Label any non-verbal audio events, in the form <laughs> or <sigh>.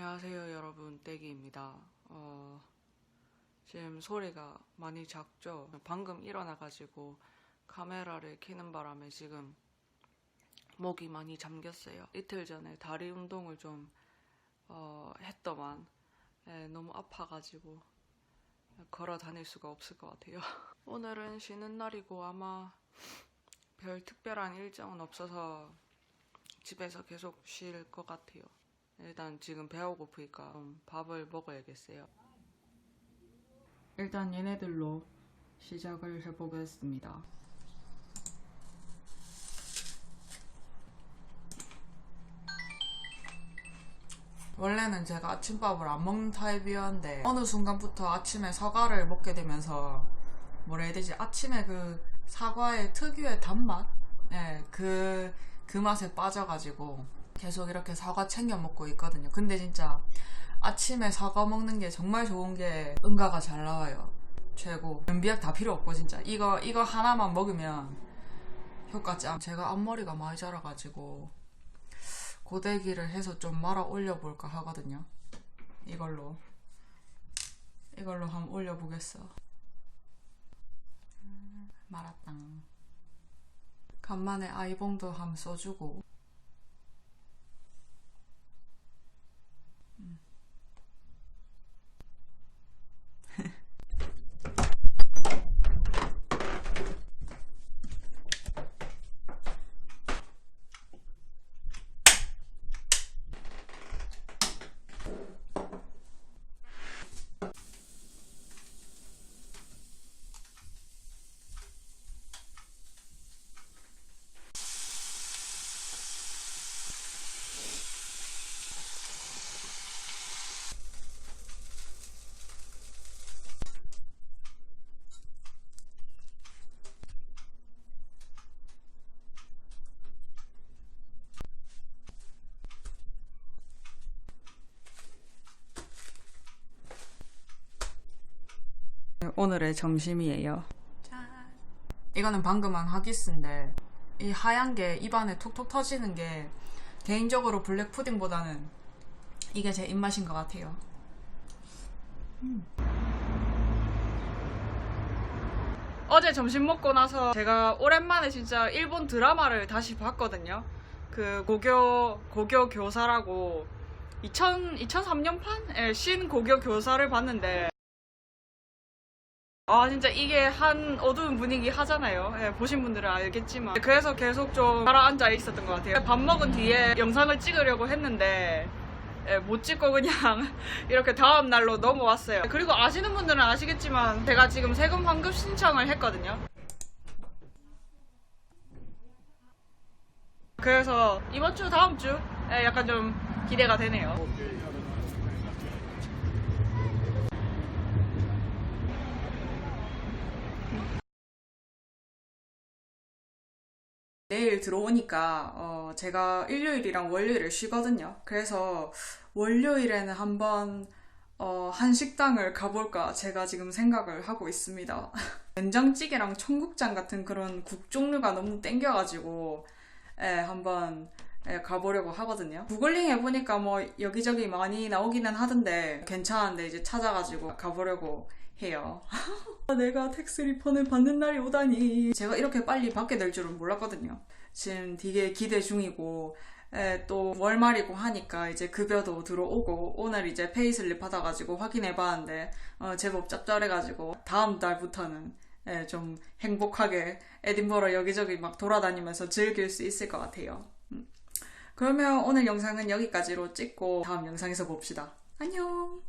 안녕하세요 여러분. 떼기입니다. 어, 지금 소리가 많이 작죠? 방금 일어나 가지고 카메라를 켜는 바람에 지금 목이 많이 잠겼어요. 이틀 전에 다리 운동을 좀 어, 했더만 예, 너무 아파 가지고 걸어 다닐 수가 없을 것 같아요. <laughs> 오늘은 쉬는 날이고 아마 별 특별한 일정은 없어서 집에서 계속 쉴 것 같아요 일단 지금 배가 고프니까 좀 밥을 먹어야겠어요. 일단 얘네들로 시작을 해보겠습니다. 원래는 제가 아침밥을 안 먹는 타입이었는데 어느 순간부터 아침에 사과를 먹게 되면서 뭐라 해야 되지 아침에 그 사과의 특유의 단맛 예, 그, 그 맛에 빠져가지고 계속 이렇게 사과 챙겨 먹고 있거든요. 근데 진짜 아침에 사과 먹는 게 정말 좋은 게 응가가 잘 나와요. 최고. 연비약 다 필요 없고 진짜 이거 이거 하나만 먹으면 효과 짱. 제가 앞머리가 많이 자라가지고 고데기를 해서 좀 말아 올려볼까 하거든요. 이걸로 이걸로 한번 올려보겠어. 음, 말았당. 간만에 아이봉도 한번 써주고 오늘의 점심이에요. 이거는 방금 한 하기스인데 이 하얀 게 입안에 톡톡 터지는 게 개인적으로 블랙 푸딩보다는 이게 제 입맛인 것 같아요. 음. 어제 점심 먹고 나서 제가 오랜만에 진짜 일본 드라마를 다시 봤거든요. 그 고교 고교 교사라고 2000 2003년판 신 고교 교사를 봤는데 아 진짜 이게 한 어두운 분위기 하잖아요. 예, 보신 분들은 알겠지만. 그래서 계속 좀 가라앉아 있었던 것 같아요. 밥 먹은 뒤에 영상을 찍으려고 했는데 예, 못 찍고 그냥 <laughs> 이렇게 다음 날로 넘어왔어요. 그리고 아시는 분들은 아시겠지만 제가 지금 세금 환급 신청을 했거든요. 그래서 이번 주 다음 주 예, 약간 좀 기대가 되네요 내일 들어오니까 어, 제가 일요일이랑 월요일을 쉬거든요. 그래서 월요일에는 한번 어, 한식당을 가볼까 제가 지금 생각을 하고 있습니다. <laughs> 된장찌개랑 청국장 같은 그런 국 종류가 너무 땡겨가지고 예, 한번 예, 가보려고 하거든요. 구글링 해보니까 뭐 여기저기 많이 나오기는 하던데 괜찮은데 이제 찾아가지고 가보려고 해요. <laughs> 내가 텍스 리펀을 받는 날이 오다니. 제가 이렇게 빨리 받게 될 줄은 몰랐거든요. 지금 되게 기대 중이고, 에, 또 월말이고 하니까 이제 급여도 들어오고, 오늘 이제 페이슬립 받아가지고 확인해 봤는데, 어, 제법 짭짤해가지고, 다음 달부터는 에, 좀 행복하게 에딘버러 여기저기 막 돌아다니면서 즐길 수 있을 것 같아요. 음. 그러면 오늘 영상은 여기까지로 찍고 다음 영상에서 봅시다. 안녕!